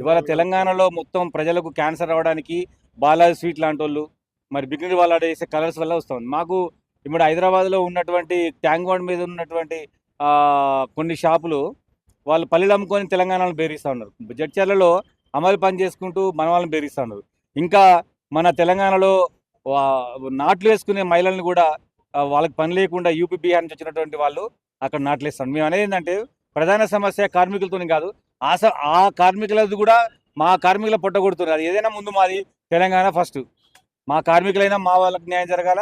ఇవాళ తెలంగాణలో మొత్తం ప్రజలకు క్యాన్సర్ రావడానికి బాలాజీ స్వీట్ లాంటి వాళ్ళు మరి బిగ్నరీ వాళ్ళు వేసే కలర్స్ వల్ల వస్తుంది. మాకు ఇప్పుడు హైదరాబాద్లో ఉన్నటువంటి ట్యాంక్ బండ్ మీద ఉన్నటువంటి కొన్ని షాపులు వాళ్ళు పల్లెలు అమ్ముకొని తెలంగాణలో బేరిస్తూ ఉన్నారు. జడ్చర్లలో అమలు పని చేసుకుంటూ మన వాళ్ళని బేరిస్తూ ఉన్నారు. ఇంకా మన తెలంగాణలో నాట్లు వేసుకునే మహిళల్ని కూడా వాళ్ళకి పని లేకుండా యూపీ బీహార్ నుంచి వచ్చినటువంటి వాళ్ళు అక్కడ నాట్లు వేస్తాం మేము అనేది ఏంటంటే ప్రధాన సమస్య కార్మికులతోనే కాదు ఆశ ఆ కార్మికులది కూడా మా కార్మికుల పొట్టగొడుతున్నారు అది ఏదైనా ముందు మాది తెలంగాణ ఫస్ట్. మా కార్మికులైనా మా వాళ్ళకి న్యాయం జరగాల.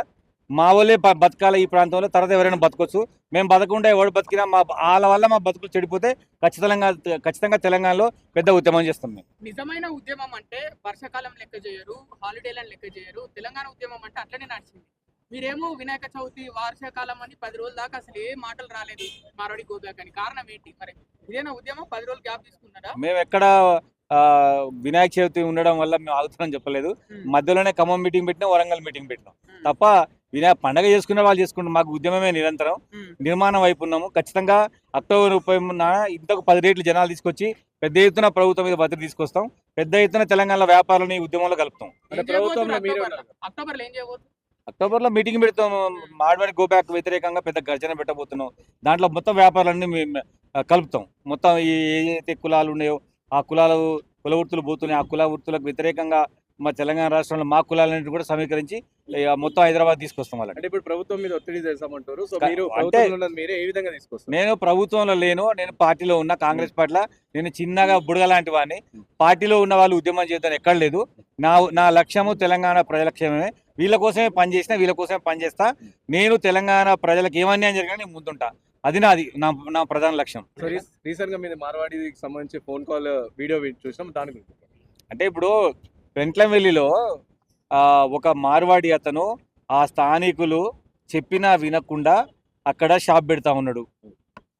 మా వాళ్ళే బతకాలి ఈ ప్రాంతంలో. తర్వాత ఎవరైనా బతకొచ్చు. మేము బతకుండా ఎవరు బతికినా మా వాళ్ళ వల్ల మా బతుకులు చెడిపోతే ఖచ్చితంగా ఖచ్చితంగా తెలంగాణలో పెద్ద ఉద్యమం చేస్తాం మేము. నిజమైన ఉద్యమం అంటే వర్షాకాలం లెక్క చేయరు హాలిడేలను లెక్క చేయరు. తెలంగాణ ఉద్యమం అంటే అట్లనే నడిచింది. మీరేమో వినాయక చవితి వర్షాకాలం అని పది రోజుల దాకా అసలు ఏ మాటలు రాలేదు మారవాడి గోబ్యాక్ అని కారణం ఏంటి? మరి ఇదేనా ఉద్యమం? పది రోజులు గ్యాప్ తీసుకున్నారా? మేము ఎక్కడ ఆ, వినాయక చవితి ఉండడం వల్ల మేము ఆగుతున్నాం చెప్పలేదు. మధ్యలోనే ఖమ్మం మీటింగ్ పెట్టినాం వరంగల్ మీటింగ్ పెట్టినాం. తప్ప వినాయక పండగ చేసుకునే వాళ్ళు చేసుకుంటాం మాకు ఉద్యమమే నిరంతరం. నిర్మాణం వైపు ఉన్నాము. ఖచ్చితంగా అక్టోబర్ ముప్పై ఇంతకు పది రేట్లు జనాలు తీసుకొచ్చి పెద్ద ఎత్తున ప్రభుత్వం మీద భద్రత తీసుకొస్తాం. పెద్ద ఎత్తున తెలంగాణ వ్యాపారాలని ఉద్యమంలో కలుపుతాం. అంటే అక్టోబర్లో మీటింగ్ పెడతాం. మాడవాడి గోబ్యాక్ వ్యతిరేకంగా పెద్ద గర్జన పెట్టబోతున్నాం. దాంట్లో మొత్తం వ్యాపారాలన్నీ మేము కలుపుతాం. మొత్తం ఈ ఏదైతే కులాలు ఉన్నాయో ఆ కులాలు కుల వృత్తులు పోతున్నాయి. ఆ కుల వృత్తులకు వ్యతిరేకంగా మా తెలంగాణ రాష్ట్రంలో మా కులాలన్నింటినీ కూడా సమీకరించి మొత్తం హైదరాబాద్ తీసుకొస్తాం వాళ్ళని. అంటే ఇప్పుడు ప్రభుత్వం మీద ఒత్తిడి చేస్తామంటారు. నేను ప్రభుత్వంలో లేను. నేను పార్టీలో ఉన్న కాంగ్రెస్ పార్టీలో నేను చిన్నగా బుడగ లాంటి వాడిని. పార్టీలో ఉన్న వాళ్ళు ఉద్యమం చేద్దాం ఎక్కడ లేదు. నా నా లక్ష్యము తెలంగాణ ప్రజల క్షేమమే. వీళ్ళ కోసమే పనిచేసిన వీళ్ళ కోసమే పనిచేస్తా నేను తెలంగాణ ప్రజలకు ఏమన్యాయం జరిగినా నేను ముందుంటా. అది నాది నా నా ప్రధాన లక్ష్యం. రీసెంట్గా మీద మార్వాడికి సంబంధించి ఫోన్ కాల్ వీడియో చూసినాం దాని గురించి అంటే ఇప్పుడు పెంట్లంవెల్లిలో ఆ, ఒక మార్వాడి అతను ఆ స్థానికులు చెప్పినా వినకుండా అక్కడ షాప్ పెడతా ఉన్నాడు.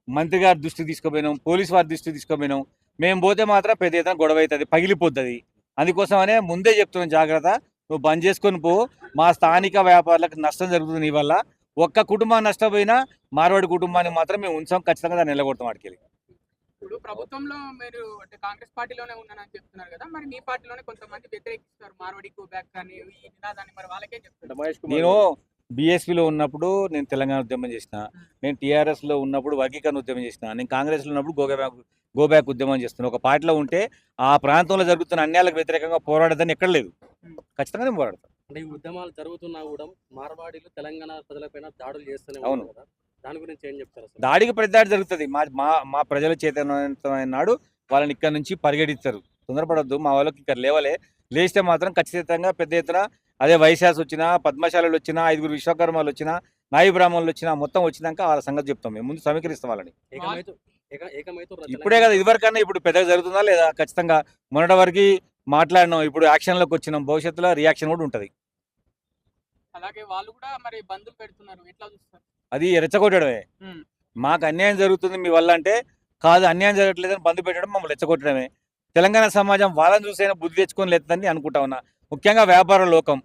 మంత్రి గారి దృష్టికి తీసుకుపోయినాం పోలీస్ వారి దృష్టికి తీసుకుపోయినాం. మేము పోతే మాత్రం పెద్ద ఎత్తున గొడవ అవుతుంది పగిలిపోతుంది. అందుకోసమనే ముందే చెప్తున్నాం జాగ్రత్త. నువ్వు బంద్ చేసుకొని పో. మా స్థానిక వ్యాపారులకు నష్టం జరుగుతుంది నీ వల్ల. ఒక్క కుటుంబం నష్టపోయినా మార్వాడి కుటుంబాన్ని మాత్రం మేము ఉంచాం. ఖచ్చితంగా దాన్ని నిలగొడతాం వాడికి ఇప్పుడు ప్రభుత్వంలో మీరు అంటే కాంగ్రెస్ పార్టీలోనే ఉన్నానని చెప్తున్నారు కదా. మరి మీ పార్టీలోనే కొంతమంది వ్యతిరేకిస్తారు మార్వాడి గోబ్యాక్ అని ఈ నినాదాన్ని మరి వాళ్ళకేం కుమార్ నేను బీఎస్పీలో ఉన్నప్పుడు నేను తెలంగాణ ఉద్యమం చేసిన. నేను టీఆర్ఎస్లో ఉన్నప్పుడు వర్గీకరణ ఉద్యమం చేసిన. నేను కాంగ్రెస్లో ఉన్నప్పుడు గోబ్యాక్ గోబ్యాక్ ఉద్యమం చేస్తున్నా. ఒక పార్టీలో ఉంటే ఆ ప్రాంతంలో జరుగుతున్న అన్యాయాలకు వ్యతిరేకంగా పోరాడదని ఎక్కడ లేదు. ఖచ్చితంగా నేను పోరాడతాను అంటే ఈ ఉద్యమాలు జరుగుతున్నా కూడా మార్వాడీలు తెలంగాణ ప్రజలపైన దాడులు చేస్తూనే అవును. దాని గురించి ఏం చెప్తారు దాడికి ప్రతిదాడి జరుగుతుంది. మా మా మా ప్రజల చైతన్యవంతమైన నాడు వాళ్ళని ఇక్కడ నుంచి పరిగెడిస్తారు. తొందరపడొద్దు. మా వాళ్ళకి ఇక్కడ లేవలే. లేస్తే మాత్రం ఖచ్చితంగా పెద్ద ఎత్తున అదే వైశాస్ వచ్చినా పద్మశాలలు వచ్చినా ఐదుగురు విశ్వకర్మలు వచ్చినా నాయి బ్రాహ్మణులు వచ్చినా మొత్తం వచ్చినాక వాళ్ళ సంగతి చెప్తాం మేము. ముందు సమీకరిస్తాం వాళ్ళని. ఇప్పుడే కదా ఇదివరకన్నా ఇప్పుడు పెద్దగా జరుగుతుందా లేదా? ఖచ్చితంగా మొన్నటి వరకు మాట్లాడినాం ఇప్పుడు యాక్షన్లోకి వచ్చినాం భవిష్యత్తులో రియాక్షన్ కూడా ఉంటుంది. అలాగే వాళ్ళు కూడా మరి బంధులు పెడుతున్నారు ఎట్లా చూస్తారు? అది రెచ్చగొట్టడమే. మాకు అన్యాయం జరుగుతుంది మీ వల్ల అంటే కాదు అన్యాయం జరగట్లేదని బంధు పెట్టడం మమ్మల్ని రెచ్చగొట్టడమే. తెలంగాణ సమాజం వాళ్ళని చూసైనా బుద్ధి తెచ్చుకొని లేదని అనుకుంటా ఉన్నా. ముఖ్యంగా వ్యాపార లోకం.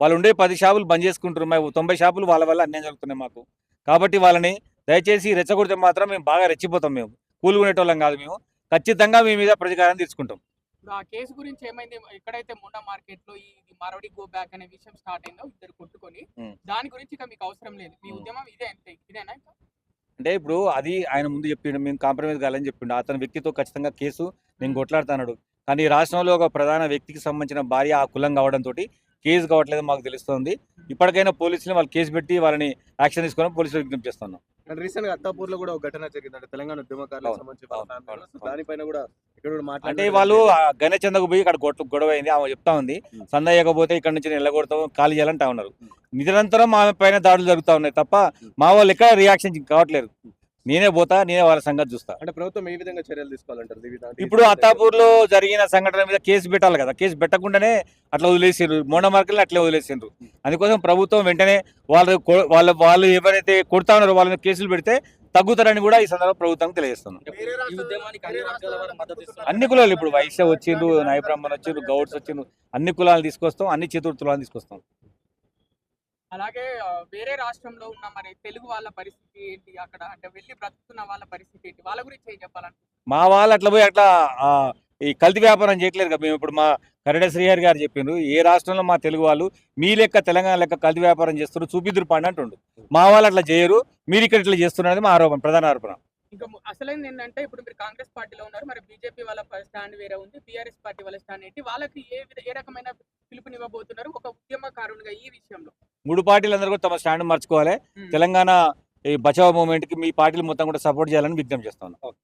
వాళ్ళు ఉండే పది షాపులు బంద్ చేసుకుంటారు మేము తొంభై షాపులు వాళ్ళ వల్ల అన్యాయం జరుగుతున్నాయి మాకు. కాబట్టి వాళ్ళని దయచేసి రెచ్చగొడితే మాత్రం మేము బాగా రెచ్చిపోతాం మేము. కూలుకునేటోళ్ళం కాదు మేము. ఖచ్చితంగా మీ మీద ప్రతీకారం తీసుకుంటాం. ఇప్పుడు ఆ కేసు గురించి ఏమైంది ఎక్కడైతే మొండా మార్కెట్లో ఈ మారవడి గో బ్యాక్ అనే విషయం స్టార్ట్ అయిందో ఇద్దరు కొట్టుకొని. దాని గురించి ఇక మీకు అవసరం లేదు మీ. ఉద్యమం ఇదే అంతే ఇదేనా ఇంకా? అంటే ఇప్పుడు అది ఆయన ముందు చెప్పిండు మేము కాంప్రమైజ్ కాలని చెప్పిండు అతని వ్యక్తితో ఖచ్చితంగా కేసు నేను కొట్లాడుతాడు కానీ రాష్ట్రంలో ఒక ప్రధాన వ్యక్తికి సంబంధించిన భార్య ఆ కులం కావడంతో కేసు కావట్లేదు మాకు తెలుస్తుంది. ఇప్పటికైనా పోలీసులు వాళ్ళు కేసు పెట్టి వాళ్ళని యాక్షన్ తీసుకొని పోలీసులు విజ్ఞప్తి చేస్తున్నాం. రీసెంట్గా అత్తాపూర్లో కూడా ఒక ఘటన జరిగింది అంటే తెలంగాణ ఉద్యమకారులకు సంబంధించి. దానిపైన కూడా ఇక్కడ అంటే వాళ్ళు గణేష్ చందకు పోయి ఇక్కడ గొట్ట గొడవ అయింది ఆమె చెప్తా ఉంది. సందయ్యకపోతే ఇక్కడ నుంచి నిలగొడతాం ఖాళీ చేయాలంటా ఉన్నారు. నిరంతరం ఆమె పైన దాడులు జరుగుతూ ఉన్నాయి తప్ప మా వాళ్ళు ఎక్కడ రియాక్షన్ కావట్లేదు. నేనే పోతా నేనే వాళ్ళ సంగతి చూస్తా. అంటే ప్రభుత్వం ఏ విధంగా చర్యలు తీసుకోవాలంటారు? ఈ విధంగా- ఇప్పుడు అత్తాపూర్లో జరిగిన సంఘటన మీద కేసు పెట్టాలి కదా. కేసు పెట్టకుండానే అట్లా వదిలేసిండ్రు. మోండ మార్కెట్లు అట్లే వదిలేసిండ్రు. అందుకోసం ప్రభుత్వం వెంటనే వాళ్ళు వాళ్ళ వాళ్ళు ఎవరైతే కొడతా ఉన్నారో వాళ్ళ మీద కేసులు పెడితే తగ్గుతారని కూడా ఈ సందర్భంగా ప్రభుత్వం తెలియజేస్తున్నాం. అన్ని కులాలు ఇప్పుడు వైశ్య వచ్చిండ్రు నాయ బ్రాహ్మణ్ వచ్చిండ్రు గౌడ్స్ వచ్చిండ్రు. అన్ని కులాలు తీసుకొస్తాం అన్ని చతుర్థులను తీసుకొస్తాం. అలాగే వేరే రాష్ట్రంలో ఉన్న మరి తెలుగు వాళ్ళ పరిస్థితి ఏంటి? అక్కడ అంటే వెళ్ళి బ్రతుకుతున్న వాళ్ళ పరిస్థితి ఏంటి? వాళ్ళ గురించి ఏం చెప్పాలంటే మా వాళ్ళు అట్లా పోయి అట్లా ఈ కల్తీ వ్యాపారం చేయట్లేదు కదా మేము ఇప్పుడు మా కరెడ శ్రీహరి గారు చెప్పిండ్రు ఏ రాష్ట్రంలో మా తెలుగు వాళ్ళు మీ లెక్క తెలంగాణ లెక్క కల్తీ వ్యాపారం చేస్తున్నారు చూపిద్దురు పండి అంటుండు. మా వాళ్ళు అట్లా చేయరు మీరు ఇక్కడ ఇట్లా చేస్తున్నది మా ఆరోపణ ప్రధాన ఆరోపణ. ఇంకా అసలైంది ఏంటంటే ఇప్పుడు మీరు కాంగ్రెస్ పార్టీలో ఉన్నారు మరి బీజేపీ వాళ్ళ స్టాండ్ వేరే ఉంది బీఆర్ఎస్ పార్టీ వాళ్ళ స్టాండ్ ఏంటి? వాళ్ళకి ఏ విధ- ఏ రకమైన పిలుపునివ్వబోతున్నారు. ఒక ఉద్యమకారునిగా ఈ విషయంలో. మూడు పార్టీలు అందరూ కూడా తమ స్టాండ్ మర్చుకోవాలి. తెలంగాణ ఈ బచావ్ మూవ్మెంట్కి మీ పార్టీలు మొత్తం కూడా సపోర్ట్ చేయాలని విజ్ఞప్తి చేస్తాను